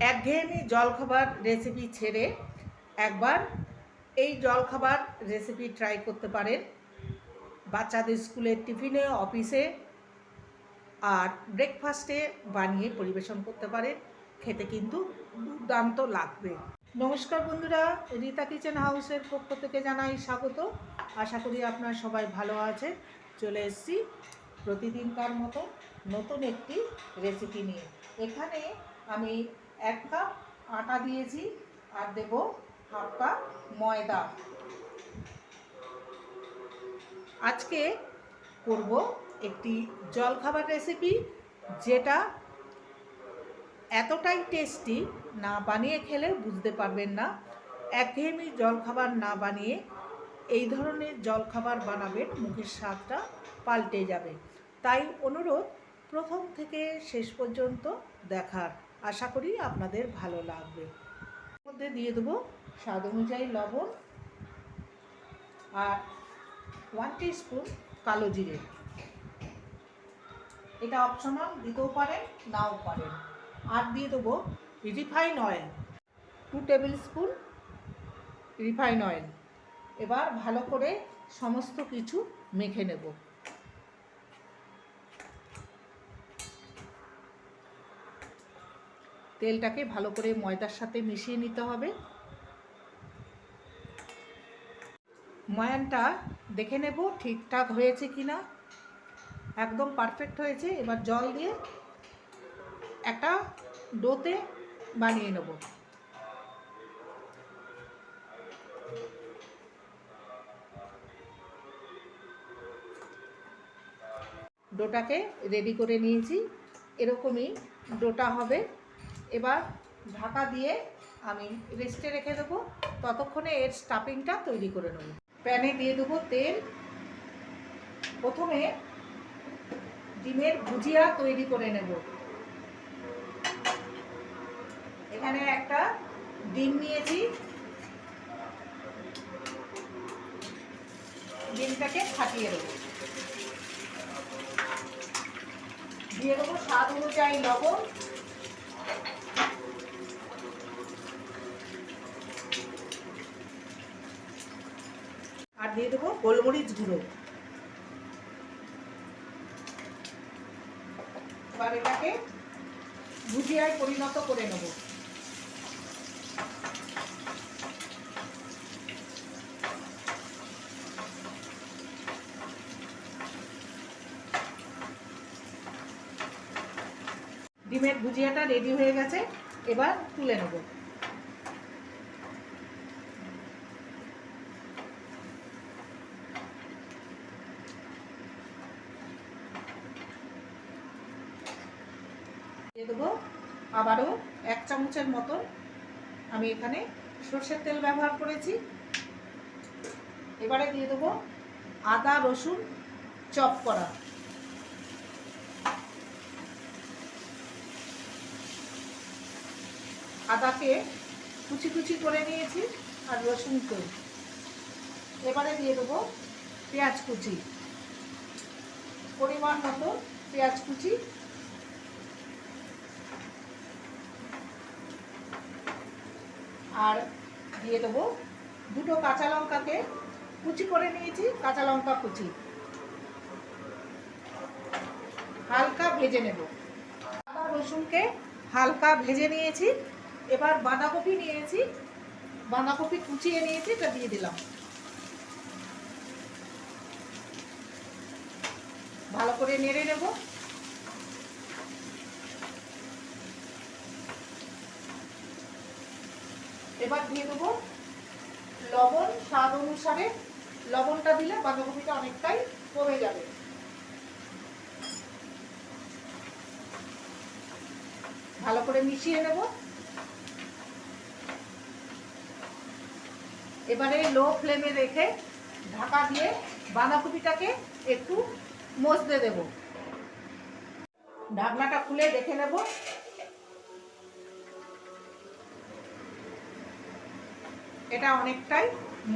একঘেয়েমি জলখাবার রেসিপি ছেড়ে একবার এই জলখাবার রেসিপি ট্রাই করতে পারেন। বাচ্চাদের স্কুলের টিফিনে, অফিসে আর ব্রেকফাস্টে বানিয়ে পরিবেশন করতে পারেন। খেতে কিন্তু দুর্দান্ত লাগবে। নমস্কার বন্ধুরা, রীতা কিচেন হাউসের পক্ষ থেকে জানাই স্বাগত। আশা করি আপনারা সবাই ভালো আছে চলে এসেছি প্রতিদিনকার মতো নতুন একটি রেসিপি নিয়ে। এখানে আমি এক কাপ আটা দিয়েছি আর দেব হাফ কাপ ময়দা। আজকে করব একটি জলখাবার রেসিপি যেটা এতটাই টেস্টি না বানিয়ে খেলে বুঝতে পারবেন না। একঘেয়েমি জলখাবার না বানিয়ে এই ধরনের জলখাবার বানাবেন মুখের স্বাদটা পাল্টে যাবে। তাই অনুরোধ, প্রথম থেকে শেষ পর্যন্ত দেখার। আশা করি আপনাদের ভালো লাগবে। মধ্যে দিয়ে দেবো স্বাদ অনুযায়ী লবণ আর ওয়ান স্পুন কালো জিরে। এটা অপশনাল দিতেও পারেন, নাও পারেন। আর দিয়ে দেবো refine oil two tablespoon refine oil এবার ভালো করে সমস্ত কিছু মেখে নেব। তেলটাকে ভালো করে ময়দার সাথে মিশিয়ে নিতে হবে। ময়ানটা দেখে নেব ঠিকঠাক হয়েছে কি না একদম পারফেক্ট হয়েছে। এবার জল দিয়ে একটা ডোতে বানিয়ে নেব। ডোটাকে রেডি করে নিয়েছি। এরকমই ডোটা হবে। এবার ঢাকা দিয়ে আমি রেস্টে রেখে দেবো। ততক্ষণে এর স্টাফিংটা তৈরি করে নেব। প্যানে দিয়ে দেবো তেল। প্রথমে ডিমের ভুজিয়া তৈরি করে নেব। এখানে একটা ডিম নিয়েছি। ডিমটাকে ফাটিয়ে দেবো। দিয়ে দেবো স্বাদ অনুযায়ী লবণ। দিয়ে দেবো, গোলমরিচ গুঁড়ো। এবার এটাকে ভুজিয়ায় পরিণত করে নেব। ডিমের ভুজিয়াটা রেডি হয়ে গেছে, এবার তুলে নেব দিয়ে দেবো আবারও এক চামচের মতন আমি এখানে সর্ষের তেল ব্যবহার করেছি। এবারে দিয়ে দেবো আদা, রসুন চপ করা। আদাকে কুচি কুচি করে নিয়েছি আর রসুনকে এবারে দিয়ে দেবো পেঁয়াজ কুচি। পরিমাণ মতো পেঁয়াজ কুচি আর দিয়ে দেবো দুটো কাঁচা লঙ্কাকে কুচি করে নিয়েছি, কাঁচা লঙ্কা কুচি। হালকা ভেজে নেব। আদা, রসুনকে হালকা ভেজে নিয়েছি। এবার বাঁধাকপি নিয়েছি। বাঁধাকপি কুচিয়ে নিয়েছি, এটা দিয়ে দিলাম। ভালো করে নেড়ে নেব। এবার দিয়ে দেবো লবণ, স্বাদ অনুসারে লবণটা দিলে বাঁধাকপিটা অনেকটাই কমে যাবে। ভালো করে মিশিয়ে নেব। এবারে লো ফ্লেমে রেখে ঢাকা দিয়ে বাঁধাকপিটাকে একটু মজতে দেব। ঢাকনাটা খুলে দেখে নেব। এটা অনেকটাই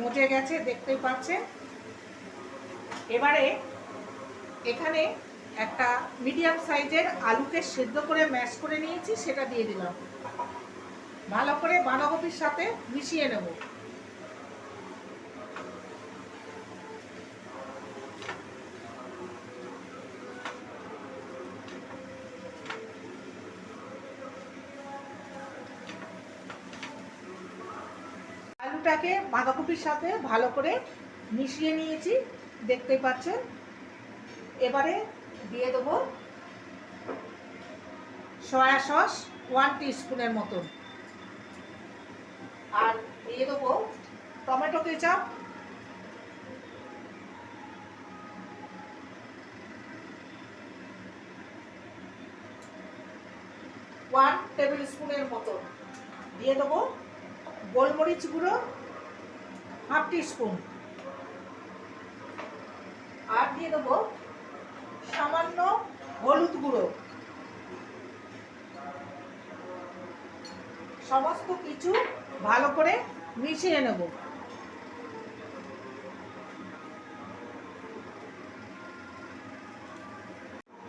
মজে গেছে, দেখতেই পাচ্ছেন। এবারে এখানে একটা মিডিয়াম সাইজের আলুকে সেদ্ধ করে ম্যাশ করে নিয়েছি, সেটা দিয়ে দিলাম। ভালো করে বাঁধাকপির সাথে মিশিয়ে নেব। বাঁধাকপির সাথে ভালো করে মিশিয়ে নিয়েছি। দেখতেই পাচ্ছেন? এবারে দিয়ে দেবো সয়া সস ওয়ান স্পুনের মতন। আর দিয়ে দেবো টমেটো কেচাপ। ওয়ান টেবিল স্পুনের মতন। দিয়ে দেবো গোলমরিচ গুঁড়ো। Half spoon. আর দিয়ে দেবো সামান্য হলুদ গুঁড়ো। সমস্ত কিছু ভালো করে মিশিয়ে নেব।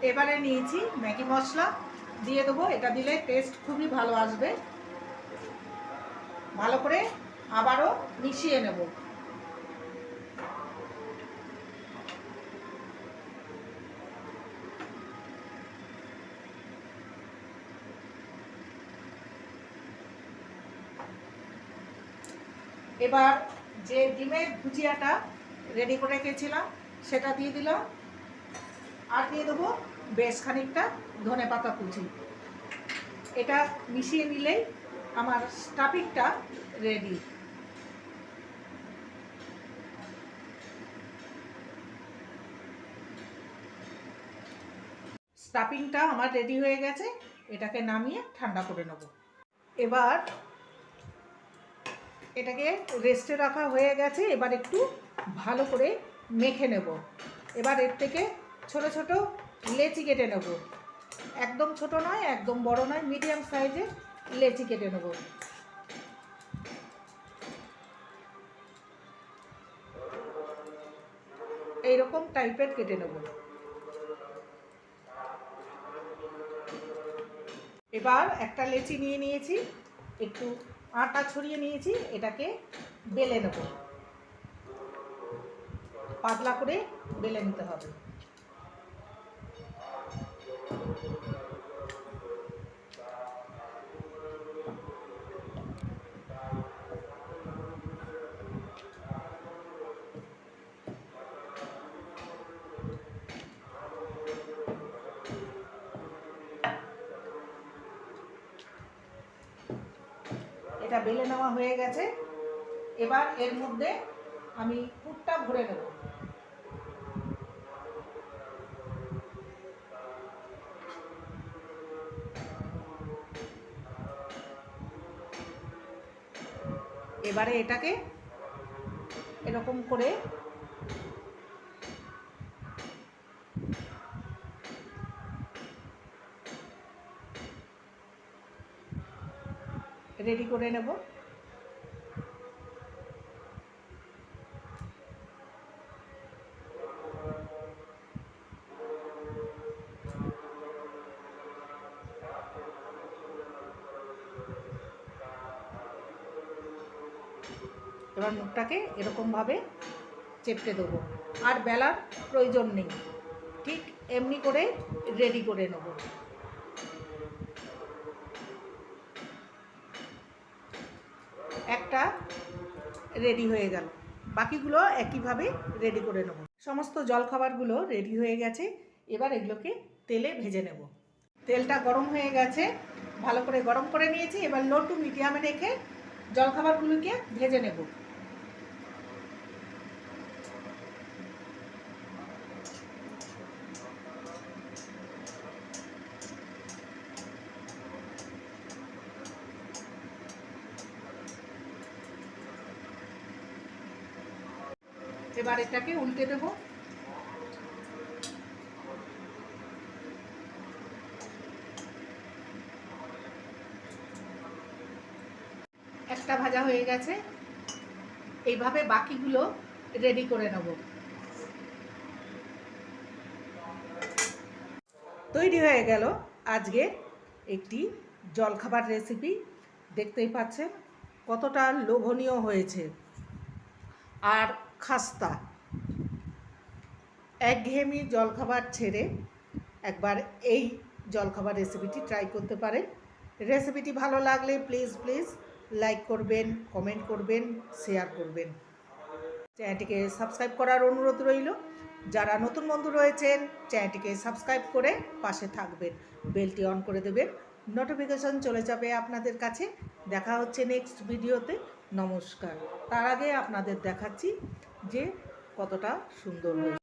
এবারে নিয়েছি ম্যাগি মশলা। দিয়ে দেবো, এটা দিলে টেস্ট খুবই ভালো আসবে। ভালো করে আবারও মিশিয়ে নেব। এবার যে ডিমের ভুজিয়াটা রেডি করে রেখেছিলাম, সেটা দিয়ে দিলাম। আর দিয়ে দেবো বেশ খানিকটা ধনে পাতা কুচি। এটা মিশিয়ে নিলেই আমার স্টাফিংটা রেডি স্টাফিংটা আমার রেডি হয়ে গেছে, এটাকে নামিয়ে ঠান্ডা করে নেব। এবার এটাকে রেস্টে রাখা হয়ে গেছে, এবার একটু ভালো করে মেখে নেব। এবার এর থেকে ছোট ছোট লেচি কেটে নেব। একদম ছোট নয়, একদম বড় নয় মিডিয়াম সাইজে লেচি কেটে নেব। এইরকম টাইপের কেটে নেব। এবার একটা লেচি নিয়ে নিয়েছি, একটু আটা ছড়িয়ে নিয়েছি, এটাকে বেলে নেব। পাতলা করে বেলে নিতে হবে। এটা বেলে নেওয়া হয়ে গেছে। এবার এর মধ্যে আমি পুরটা ভরে নেব। এবারে এটাকে এরকম করে রেডি করে নেব। এবার মুখটাকে এরকমভাবে চেপটে দেবো। আর বেলার প্রয়োজন নেই। ঠিক এমনি করে রেডি করে নেব। একটা রেডি হয়ে গেল। বাকিগুলো একইভাবে রেডি করে নেব। সমস্ত জলখাবারগুলো রেডি হয়ে গেছে। এবার এগুলোকে তেলে ভেজে নেব। তেলটা গরম হয়ে গেছে। ভালো করে গরম করে নিয়েছি। এবার লো টু মিডিয়ামে রেখে জলখাবারগুলোকে ভেজে নেব। এবার এটাকে উল্টে দেব। একটা ভাজা হয়ে গেছে। এইভাবে বাকিগুলো রেডি করে নেব। তৈরি হয়ে গেল আজকে একটি জলখাবার রেসিপি দেখতেই পাচ্ছেন কতটা লোভনীয় হয়েছে। আর খাস্তা। একঘেয়েমি জলখাবার ছেড়ে একবার এই জলখাবার রেসিপিটি ট্রাই করতে পারেন। রেসিপিটি ভালো লাগলে প্লিজ প্লিজ লাইক করবেন কমেন্ট করবেন শেয়ার করবেন। চ্যানেলটিকে সাবস্ক্রাইব করার অনুরোধ রইল। যারা নতুন বন্ধু রয়েছেন, চ্যানেলটিকে সাবস্ক্রাইব করে পাশে থাকবেন। বেলটি অন করে দেবেন। নোটিফিকেশন চলে যাবে আপনাদের কাছে। দেখা হচ্ছে নেক্সট ভিডিওতে নমস্কার। তার আগে আপনাদের দেখাচ্ছি যে কতটা সুন্দর হয়েছে।